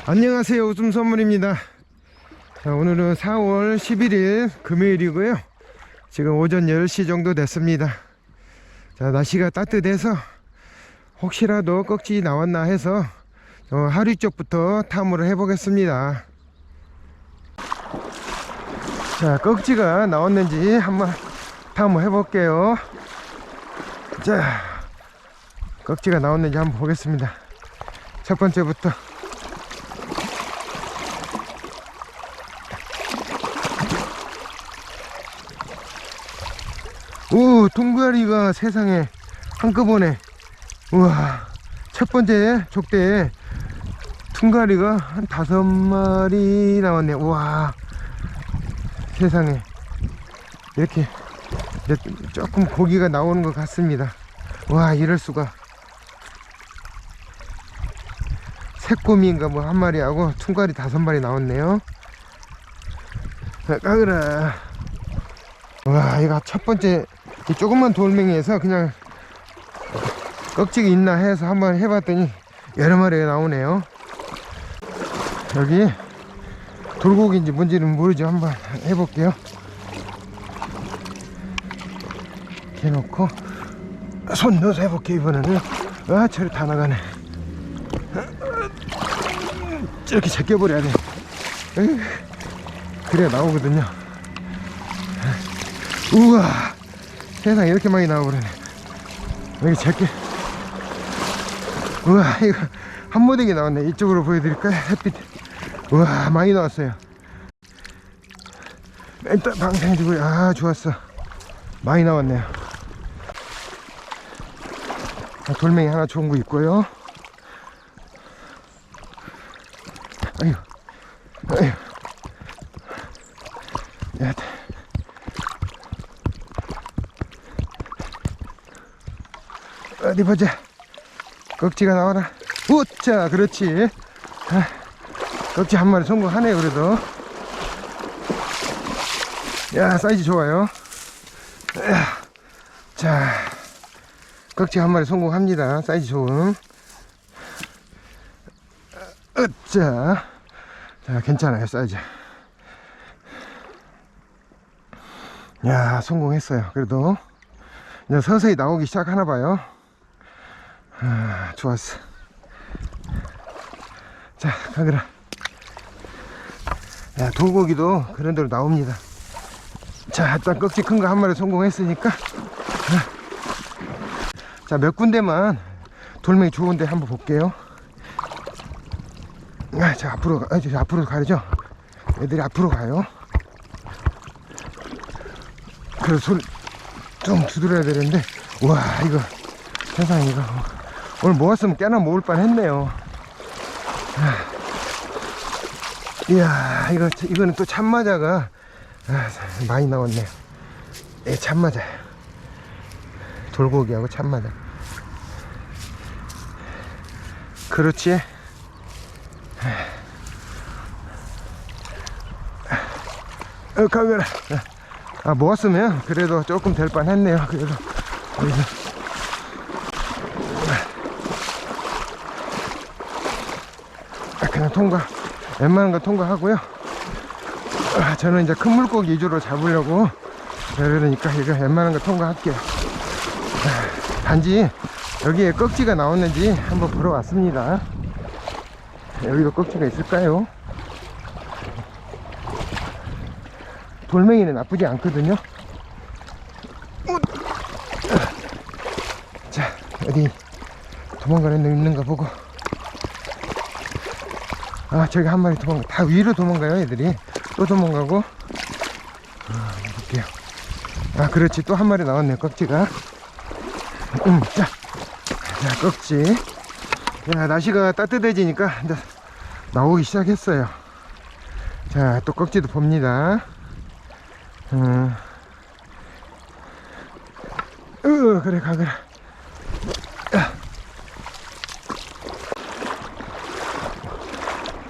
안녕하세요. 웃음 선물입니다. 자, 오늘은 4월 11일 금요일이고요. 지금 오전 10시 정도 됐습니다. 자 날씨가 따뜻해서 혹시라도 꺽지 나왔나 해서 어, 하루 쪽부터 탐험을 해 보겠습니다. 자 꺽지가 나왔는지 한번 탐험해 볼게요. 자 꺽지가 나왔는지 한번 보겠습니다. 첫 번째부터 오 동가리가 세상에 한꺼번에. 우와 첫 번째 족대에 퉁가리가 한 다섯 마리 나왔네. 우와 세상에. 이렇게 조금 고기가 나오는 것 같습니다. 와 이럴 수가. 새꼬미인가 뭐 한 마리하고 퉁가리 다섯 마리 나왔네요. 자, 까그라. 와 이거 첫 번째 이 조그만 돌멩이에서 그냥 꺽지가 있나 해서 한번 해봤더니 여러 마리가 나오네요. 여기 돌고기인지 뭔지는 모르죠. 한번 해볼게요. 이렇게 놓고 손 넣어서 해볼게요 이번에는. 아 저리 다 나가네. 이렇게 제껴버려야 돼. 그래야 나오거든요. 우와 세상 이렇게 많이 나와버리네. 여기 제껴 우와 이거 한 모대기 나왔네. 이쪽으로 보여드릴까요? 햇빛. 우와 많이 나왔어요. 일단 방생해주고요 아 좋았어. 많이 나왔네요. 아, 돌멩이 하나 좋은 거 있고요. 아유 아유 어디 보자. 꺽지가 나와라 우짜 그렇지. 아, 꺽지 한 마리 성공하네요 그래도. 야 사이즈 좋아요. 야, 자 꺽지 한 마리 성공합니다. 사이즈 좋은. 으짜 자 괜찮아요 사이즈. 야 성공했어요 그래도. 이제 서서히 나오기 시작하나 봐요 아, 좋았어. 자, 가그라. 야, 돌고기도 그런 대로 나옵니다. 자, 일단 꺽지 큰 거 한 마리 성공했으니까. 아. 자, 몇 군데만 돌멩이 좋은데 한번 볼게요. 아, 자, 앞으로, 가, 아, 저, 앞으로 가야죠. 애들이 앞으로 가요. 그래서 소리 좀 두드려야 되는데, 와, 이거, 세상에, 이거. 오늘 모았으면 꽤나 모을 뻔 했네요. 이야, 이거, 이거는 또 참마자가 아, 많이 나왔네요. 예, 참마자. 돌고기하고 참마자. 그렇지. 어, 가거라. 아, 모았으면 그래도 조금 될 뻔 했네요. 그래도. 여기서. 아, 그냥 통과 웬만한 거 통과하고요. 아, 저는 이제 큰 물고기 위주로 잡으려고 그러니까 이거 웬만한 거 통과할게요. 아, 단지 여기에 꺽지가 나왔는지 한번 보러 왔습니다. 여기도 꺽지가 있을까요? 돌멩이는 나쁘지 않거든요. 자 어디 도망가는 놈 있는가 보고 아 저기 한 마리 도망가 다 위로 도망가요 애들이. 또 도망가고. 아, 볼게요. 아 그렇지. 또 한 마리 나왔네 꺽지가 음 자. 자 꺽지 야 날씨가 따뜻해지니까 이제 나오기 시작했어요. 자 또 꺽지도 봅니다. 음. 으 그래 가그라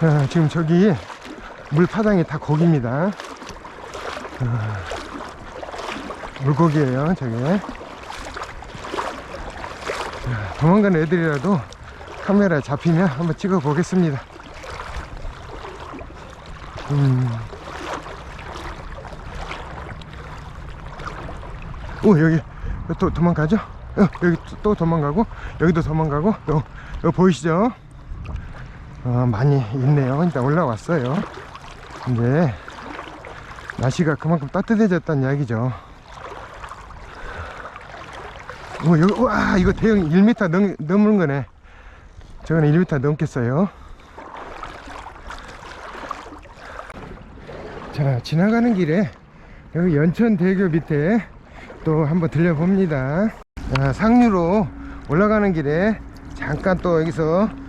아, 지금 저기 물파당이 다 고기입니다. 아, 물고기예요, 저게. 아, 도망가는 애들이라도 카메라에 잡히면 한번 찍어 보겠습니다. 음. 오 여기 또 도망가죠? 어, 여기 또- 또 도망가고 여기도 도망가고 요, 요 보이시죠? 어, 많이 있네요. 일단 올라왔어요. 이제 날씨가 그만큼 따뜻해졌다는 이야기죠. 오, 여기, 와, 이거 대형 1m 넘, 넘는 거네. 저거는 1m 넘겠어요. 자, 지나가는 길에 여기 연천대교 밑에 또 한번 들려봅니다. 자, 상류로 올라가는 길에 잠깐 또 여기서 어,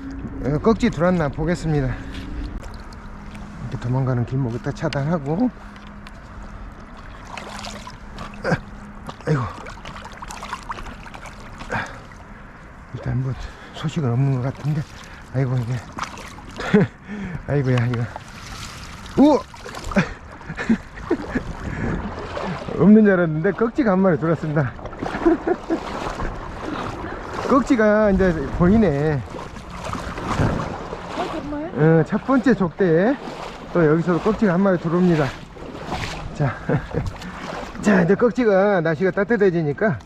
꺽지 들어왔나 보겠습니다. 이렇게 도망가는 길목을 딱 차단하고. 아이고. 일단 뭐 소식은 없는 것 같은데. 아이고 이게. 아이고야 이거. 우! 없는 줄 알았는데 꺽지가 한 마리 들어왔습니다. 꺽지가 이제 보이네 어, 첫 번째 족대에 또 여기서도 꺽지가 한 마리 들어옵니다. 자, 자 이제 꺽지가 날씨가 따뜻해지니까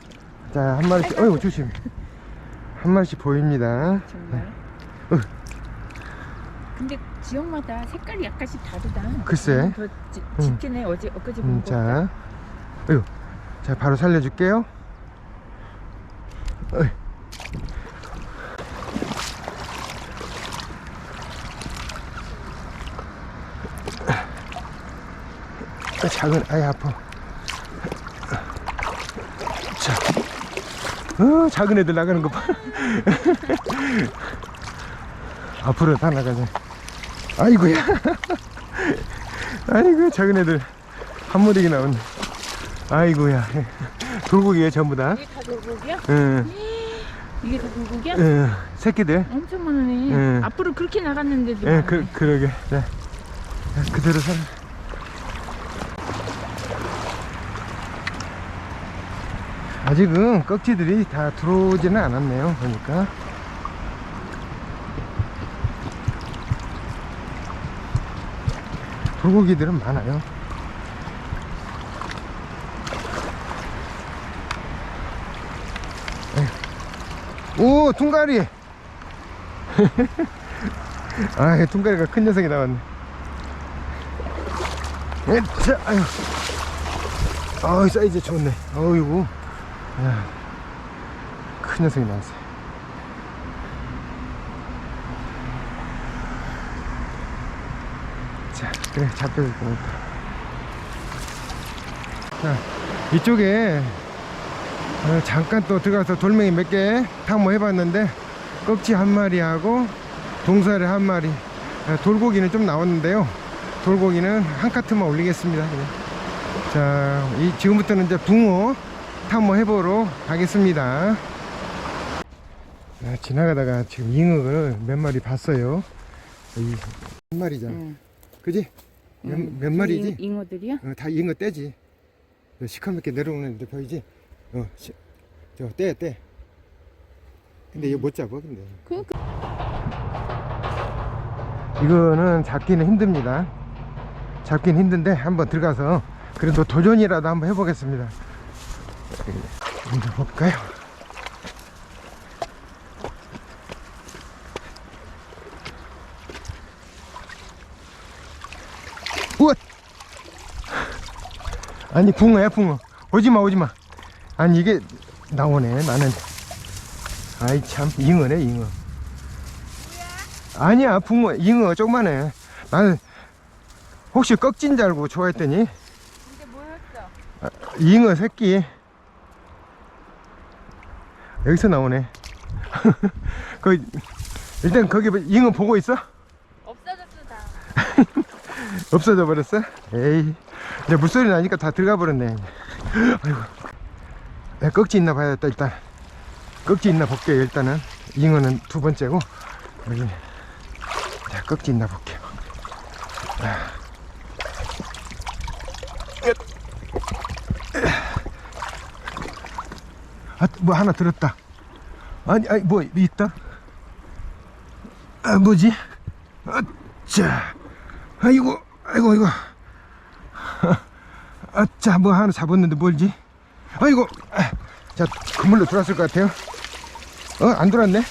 자 한 마리씩, 어이구 조심, 한 마리씩 보입니다. 정말? 어. 근데 지역마다 색깔이 약간씩 다르다. 글쎄. 더 지, 음. 짙네. 어제 엊그제 음, 본 거. 자, 어이구, 자 바로 살려줄게요. 어이. 아, 작은 아이 아파. 자, 어 작은 애들 나가는 거 봐. 앞으로 다 나가네. 아이고야. 아이고 작은 애들 한 무더기 나온네. 아이고야. 돌고기에 전부 다. 이게 다 돌고기야? 응, 이게 다 돌고기야? 응, 새끼들. 엄청 많으네. 응. 앞으로 그렇게 나갔는데도. 예, 많네. 그 그러게. 네. 그대로 살. 아 직은 꺽지들이 다 들어오지는 않았네요. 보니까. 돌고기들은 많아요. 오, 둥가리! 아, 둥가리가 큰 녀석이 나왔네. 자, 아유. 아유, 사이즈 좋네. 어이구. 야, 큰 녀석이 나왔어요. 자, 그래, 잡혀줄 뻔했다. 자, 이쪽에 어, 잠깐 또 들어가서 돌멩이 몇 개 탕모 해봤는데 꺽지 한 마리하고 동사리 한 마리 어, 돌고기는 좀 나왔는데요 돌고기는 한 카트만 올리겠습니다 그냥. 자 이, 지금부터는 이제 붕어 탕모 해보러 가겠습니다 아, 지나가다가 지금 잉어를 몇 마리 봤어요 이, 한 마리잖아 응. 그지? 몇, 응. 몇 마리지? 잉, 잉어들이야? 어, 다 잉어 떼지. 저 시커멓게 내려오는 데 보이지? 어, 시, 저 떼, 떼. 근데 이거 못 잡아, 근데. 그, 그 이거는 잡기는 힘듭니다. 잡기는 힘든데 한번 들어가서 그래도 도전이라도 한번 해보겠습니다. 먼저 볼까요? 우와! 아니 붕어야 붕어. 오지마 오지마. 아니 이게 나오네 나는. 아이 참 잉어네 잉어. 아니야 붕어 잉어 조그만해 나는 혹시 꺽진 줄 알고 좋아했더니? 아, 잉어 새끼 여기서 나오네. 그 일단 거기 잉어 보고 있어? 없어졌어 다. 없어져 버렸어? 에이. 이제 물소리 나니까 다 들어가 버렸네. 아이고. 야, 꺽지 있나 봐야겠다 일단. 꺽지 있나 볼게요 일단은. 잉어는 두 번째고 여기. 자 꺽지 있나 볼게요. 아 뭐 하나 들었다. 아니 아니 뭐 있다? 아 뭐지? 아자. 아이고 아이고 아이고. 아자 뭐 하나 잡았는데 뭘지? 아이고 아, 자 그물로 들어왔을 것 같아요. 어안 들어왔네?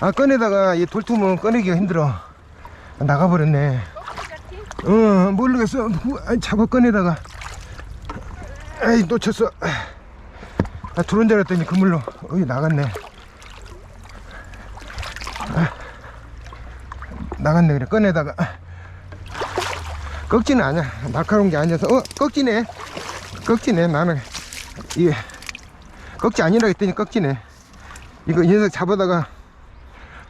아 꺼내다가 이 돌투면 꺼내기가 힘들어. 나가버렸네. 어 모르겠어. 후, 아이, 잡아 꺼내다가. 아이 놓쳤어 아 들어온 줄 알았더니 그물로. 어이 나갔네. 아, 나갔네 그래. 꺼내다가. 꺾지는 않아. 날카로운 게 아니어서. 어 꺾지네. 꺾지네 나는 이게 꺾지 아니라 했더니 꺾지네. 이거 이 녀석 잡아다가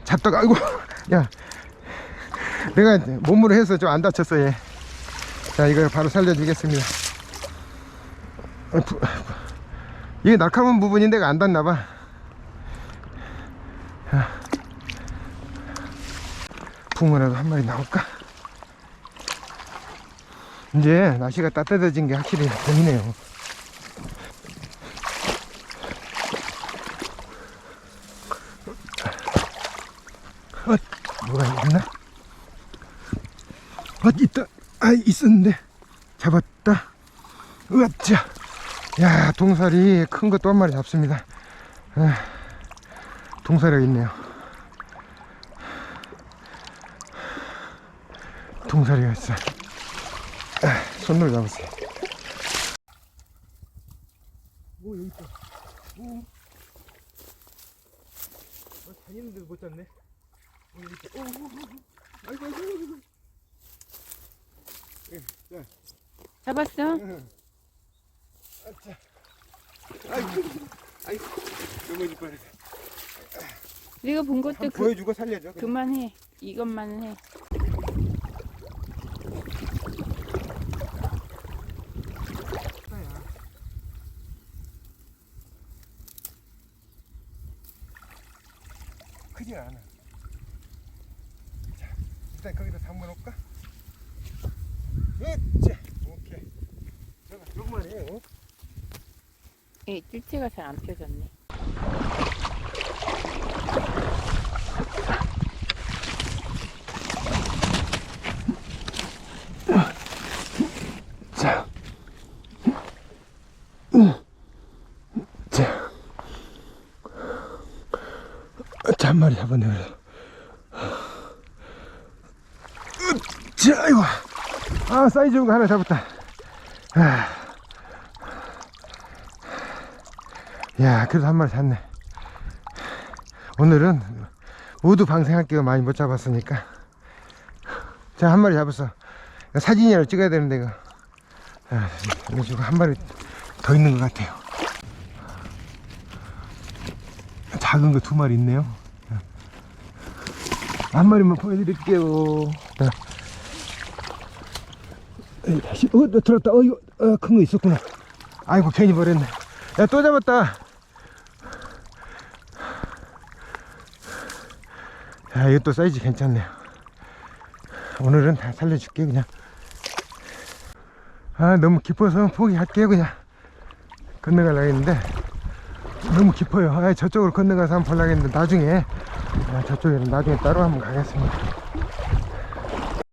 잡다가 아이고 야. 내가 몸으로 해서 좀 안 다쳤어 얘자 이거 바로 살려주겠습니다. 어, 부- 이게 날카로운 부분인데 안 닿나봐 붕어라도 한 마리 나올까? 이제 날씨가 따뜻해진 게 확실히 보이네요. 어, 뭐가 있나? 어, 있다. 아, 있었는데. 잡았다. 으쌰. 야, 동사리 큰거또한 마리 잡습니다. 아, 동사리가 있네요. 동사리가 있어. 아, 손으로 잡으세요. 오 여기 있다. 오. 어, 다니는데 못 잡네. 오 여기 있다. 오, 오, 오, 오. 아이고 아이고 아이고. 예, 자, 잡았어? 응. 아차. 아이고, 아이고, 넘어질 뻔했어. 네가 본 것도 그, 보여주고 살려줘. 그냥. 그만해. 이것만은 해. 크지 않아. 자, 일단 거기다 담궈 놓을까? 예, 오케이. 내가 조금만 해요. 예, 뜰채가 잘 안 펴졌네. 자, 음. 자, 자, 한 마리 잡았네, 그래도. 자, 아이고. 아, 사이즈 좋은 거 하나 잡았다. 아. 야, 그래도 한 마리 잡네. 오늘은 모두 방생할게요. 많이 못 잡았으니까. 자, 한 마리 잡았어. 사진이라도 찍어야 되는데, 이거. 아, 한 마리 더 있는 것 같아요. 작은 거 두 마리 있네요. 한 마리만 보여드릴게요. 자. 어, 너 들었다. 어, 어, 큰거 있었구나. 아이고, 괜히 버렸네. 야, 또 잡았다. 야, 이것도 사이즈 괜찮네요. 오늘은 다 살려줄게, 그냥. 아, 너무 깊어서 포기할게요, 그냥. 건너가려고 했는데, 너무 깊어요. 아, 저쪽으로 건너가서 한번 보려고 했는데, 나중에, 아, 저쪽에는 나중에 따로 한번 가겠습니다.